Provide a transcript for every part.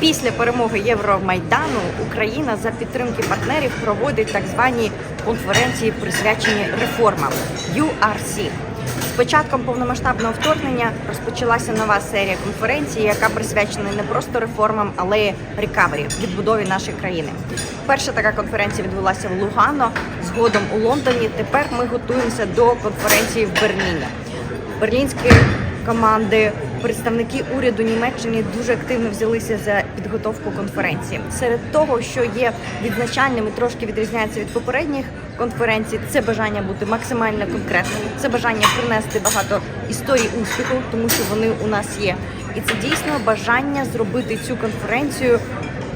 Після перемоги Євромайдану Україна за підтримки партнерів проводить так звані конференції, присвячені реформам URC. З початком повномасштабного вторгнення розпочалася нова серія конференцій, яка присвячена не просто реформам, але й рекавері, відбудові нашої країни. Перша така конференція відбулася в Лугано, згодом у Лондоні. Тепер ми готуємося до конференції в Берліні. Берлінські команди, представники уряду Німеччини дуже активно взялися за підготовку конференції. Серед того, що є відзначальним і трошки відрізняється від попередніх конференцій, це бажання бути максимально конкретним, це бажання принести багато історій успіху, тому що вони у нас є. І це дійсно бажання зробити цю конференцію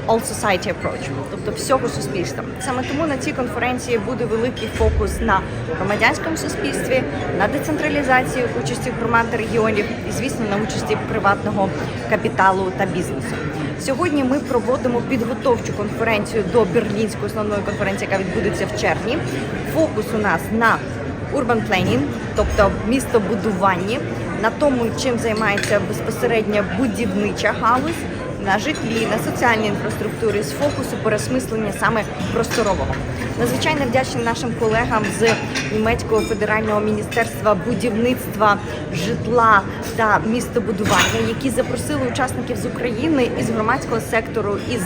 all society approach, тобто всього суспільства. Саме тому на цій конференції буде великий фокус на громадянському суспільстві, на децентралізації участі громад та регіонів і, звісно, на участі приватного капіталу та бізнесу. Сьогодні ми проводимо підготовчу конференцію до берлінської основної конференції, яка відбудеться в червні. Фокус у нас на urban planning, тобто містобудуванні, на тому, чим займається безпосередньо будівнича галузь на житлі, на соціальній інфраструктурі з фокусу пересмислення саме просторового. Надзвичайно вдячні нашим колегам з німецького федерального міністерства будівництва, житла та містобудування, які запросили учасників з України із громадського сектору, із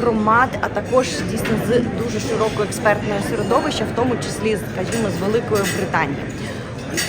громад, а також дійсно з дуже широкого експертного середовища, в тому числі, скажімо, з Великої Британії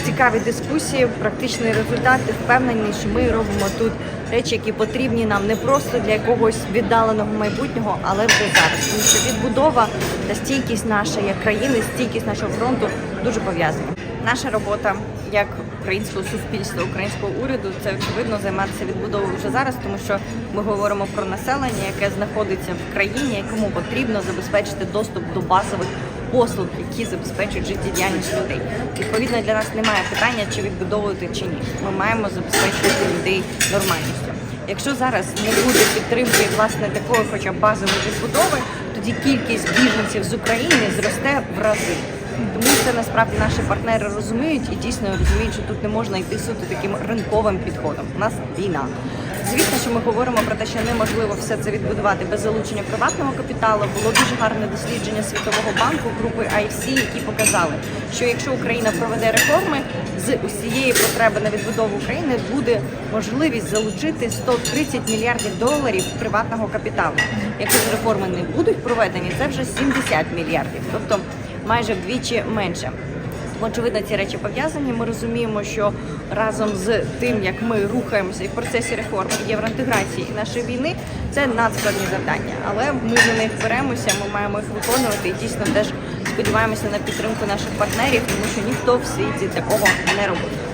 цікаві дискусії, практичний результат. і Впевнені, що ми робимо тут речі, які потрібні нам не просто для якогось віддаленого майбутнього, але вже зараз. Тому що відбудова та стійкість нашої країни, стійкість нашого фронту дуже пов'язані. Наша робота як українського суспільства, українського уряду, це очевидно займатися відбудовою вже зараз, тому що ми говоримо про населення, яке знаходиться в країні, якому потрібно забезпечити доступ до базових послуг, які забезпечують життєдіяльність людей. Відповідно, для нас немає питання, чи відбудовувати чи ні. Ми маємо забезпечувати людей нормальністю. Якщо зараз не буде підтримки власне такої, хоча б базової відбудови, тоді кількість біженців з України зросте в рази. Тому це насправді наші партнери розуміють і дійсно розуміють, що тут не можна йти суто таким ринковим підходом. У нас війна. Звісно, що ми говоримо про те, що неможливо все це відбудувати без залучення приватного капіталу. Було дуже гарне дослідження Світового банку групи IFC, які показали, що якщо Україна проведе реформи, з усієї потреби на відбудову України буде можливість залучити 130 мільярдів доларів приватного капіталу. Якщо ж реформи не будуть проведені, це вже 70 мільярдів, тобто майже вдвічі менше. Очевидно, ці речі пов'язані. Ми розуміємо, що разом з тим, як ми рухаємося і в процесі реформ євроінтеграції і нашої війни, це надскладні завдання. Але ми за них беремося, ми маємо їх виконувати і дійсно теж сподіваємося на підтримку наших партнерів, тому що ніхто в світі такого не робить.